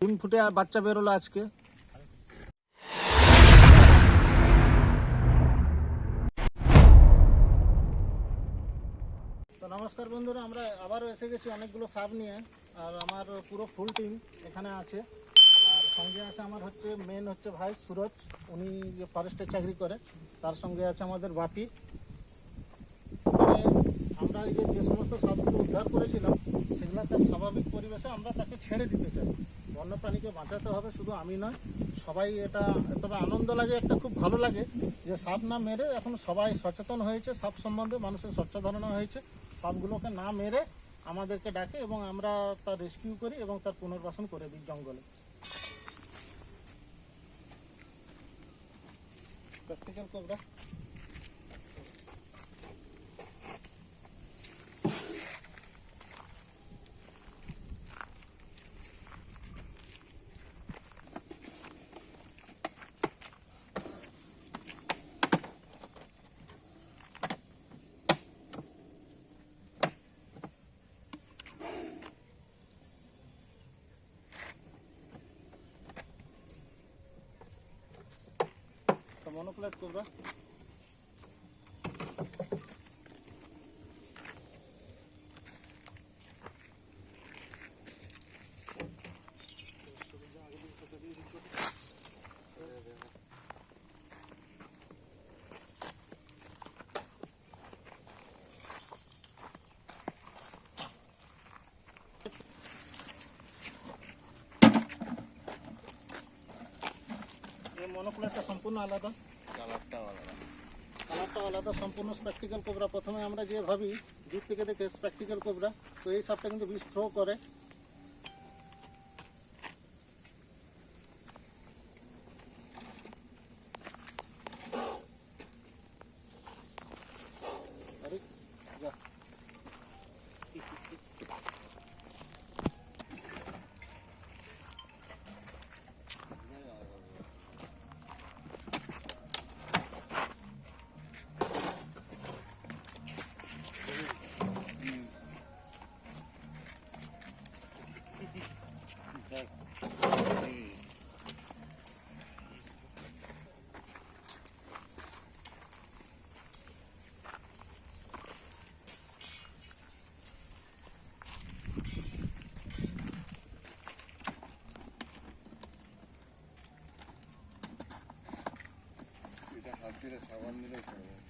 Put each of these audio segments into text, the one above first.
ডিম ফুটে বাচ্চা বেরোলো আজকে। তো নমস্কার বন্ধুরা, আমরা আবারও এসে গেছি অনেকগুলো সাপ নিয়ে, আর আমার পুরো ফুল টিম এখানে আছে। আর সঙ্গে আছে আমার হচ্ছে মেন হচ্ছে ভাই সুরজ, উনি যে ফরেস্টের চাকরি করে, তার সঙ্গে আছে আমাদের বাপি। আমরা এই যে যে সমস্ত সাপগুলো উদ্ধার করেছিলাম সেগুলো তার স্বাভাবিক পরিবেশে আমরা তাকে ছেড়ে দিতে চাই। বন্যপ্রাণীকে বাঁচাতে হবে শুধু আমি নয়, সবাই এটা তবে আনন্দ লাগে, একটা খুব ভালো লাগে যে সাপ না মেরে এখন সবাই সচেতন হয়েছে, সাপ সম্বন্ধে মানুষের স্বচ্ছ ধারণা হয়েছে। সাপগুলোকে না মেরে আমাদেরকে ডাকে এবং আমরা তার রেস্কিউ করি এবং তার পুনর্বাসন করে দিই জঙ্গলে। প্র্যাকটিক্যাল কোবরা মনোপ্লেট কোবরা এই মনোপ্লেটটা সম্পূর্ণ আলাদা। কালারটা আলাদা। সম্পূর্ণ স্প্র্যাকটিক্যাল কোবরা প্রথমে আমরা যে ভাবি দূর থেকে দেখে স্প্যাকটিক্যাল কোবরা তো এই সাপটা কিন্তু বিষ থ্রো করে। Biraz havan biraz havan.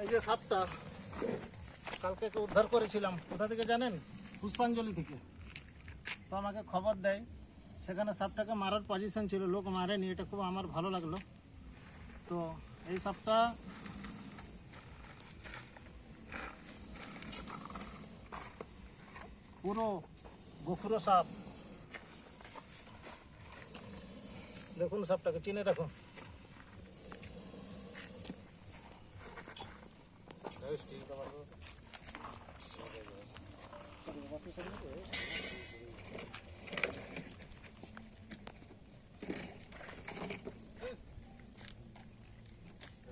এই যে সাপটা, কালকে উদ্ধার করেছিলাম। কোথা থেকে জানেন? পুষ্পাঞ্জলি থেকে। তো আমাকে খবর দেয়, সেখানে সাপটাকে মারার পজিশন ছিল। লোক মারেনি, এটা খুব আমার ভালো লাগল। তো এই সাপটা পুরো গোখুরো সাপ দেখুন সাপটাকে চিনে রাখুন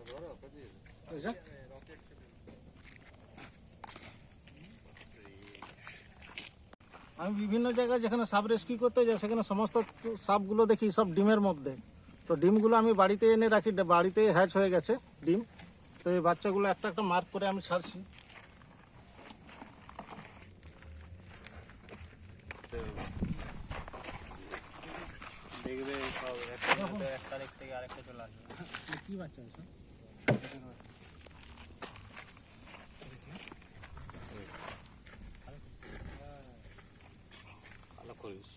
ধরো কাজে আমি বিভিন্ন জায়গায় যেখানে সাপ রেস্কিউ করতে যাই সেখানে সমস্ত সাপগুলো দেখি সব ডিমের মধ্যে। তো ডিমগুলো আমি বাড়িতে এনে রাখি বাড়িতে হ্যাচ হয়ে গেছে ডিম। তো এই বাচ্চাগুলো একটা একটা মার্ক করে আমি ছাড়ছি। দেখবে সব এক তারিখ থেকে আরেকটা চলে আসবে। কি বাচ্চা আছে ভালো করিস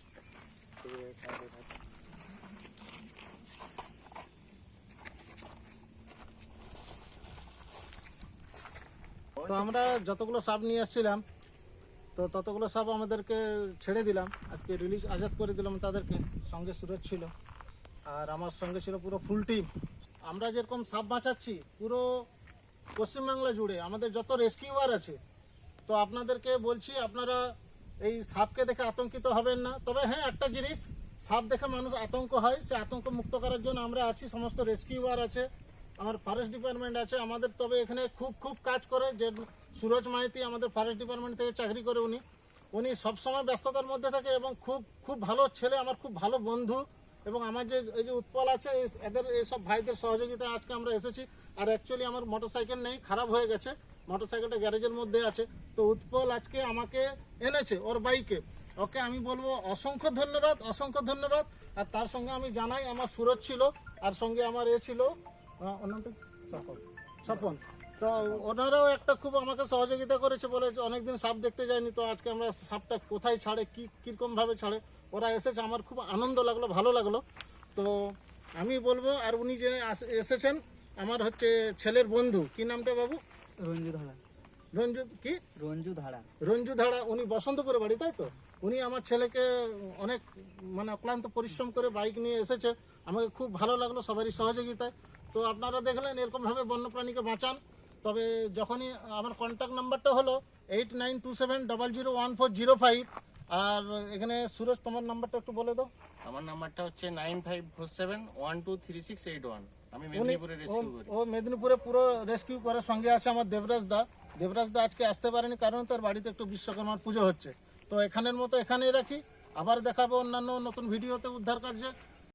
তো আমরা যতগুলো সাপ নিয়ে এসেছিলাম তো ততগুলো সাপ আমাদেরকে ছেড়ে দিলাম। আজকে রিলিজ আজাদ করে দিলাম তাদেরকে, সঙ্গে সুরজ ছিল। আর আমার সঙ্গে ছিল পুরো ফুল টিম আমরা যেরকম সাপ বাঁচাচ্ছি, পুরো পশ্চিমবাংলা জুড়ে আমাদের যত রেস্কিউয়ার আছে, তো আপনাদেরকে বলছি, আপনারা এই সাপকে দেখে আতঙ্কিত হবেন না। তবে হ্যাঁ একটা জিনিস, সাপ দেখে মানুষ আতঙ্ক হয়, সে আতঙ্ক মুক্ত করার জন্য আমরা আছি, সমস্ত রেস্কিউয়ার আছে, আমার ফরেস্ট ডিপার্টমেন্ট আছে, আমাদের তবে এখানে খুব খুব কাজ করে, যে সুরজ মাইতি আমাদের ফরেস্ট ডিপার্টমেন্ট থেকে চাকরি করে উনি। উনি সবসময় ব্যস্ততার মধ্যে থাকে এবং খুব খুব ভালো ছেলে, আমার খুব ভালো বন্ধু এবং আমার যে, এই যে উৎপল আছে এদের এইসব ভাইদের সহযোগিতায় আজকে আমরা এসেছি। আর অ্যাকচুয়ালি আমার মোটরসাইকেল নেই, খারাপ হয়ে গেছে। মোটরসাইকেলটা গ্যারেজের মধ্যে আছে। তো উৎপল আজকে আমাকে এনেছে ওর বাইকে। ওকে আমি বলব অসংখ্য ধন্যবাদ অসংখ্য ধন্যবাদ। আর তার সঙ্গে আমি জানাই, আমার সুরজ ছিল, আর সঙ্গে আমার এ ছিল? স্বপন। স্বপন। তো ওনারাও একটা খুব আমাকে সহযোগিতা করেছে বলে অনেকদিন সাপ দেখতে যায়নি, তো আজকে আমরা সাপটা কোথায় ছাড়ে, কি কীরকমভাবে ছাড়ে, ওরা এসেছে, আমার খুব আনন্দ লাগল, ভালো লাগল। তো আমি বলব, আর উনি যে এসেছেন, আমার হচ্ছে ছেলের বন্ধু। কি নামটা বাবু? রঞ্জু ধারা রঞ্জু কি? রঞ্জু ধারা রঞ্জু ধারা উনি বসন্তপুরে বাড়ি তাই তো? উনি আমার ছেলেকে অনেক মানে অক্লান্ত পরিশ্রম করে বাইক নিয়ে এসেছে। আমাকে খুব ভালো লাগল সবারই সহযোগিতায়। তো আপনারা দেখলেন এরকমভাবে বন্যপ্রাণীকে বাঁচান। তবে যখনই আমার কন্ট্যাক্ট নাম্বারটা হলো eight nine two seven double zero one four zero five আর এখানে সুরেশ তোমার নাম্বারটা একটু বলে দাও। আমার নাম্বারটা হচ্ছে nine five four seven one two three six eight one. আমি মেদিনীপুরে রেস্কিউ করি। ও মেদিনীপুরে পুরো রেস্কিউ করে সঙ্গে আছে আমার দেবরাজ দা। দেবরাজ দা আজকে আসতে পারেনি কারণ তার বাড়িতে একটু বিশ্বকর্মার পুজো হচ্ছে। তো এখানের মতো এখানেই রাখি। আবার দেখাবো অন্যান্য নতুন ভিডিওতে উদ্ধার কার্যে।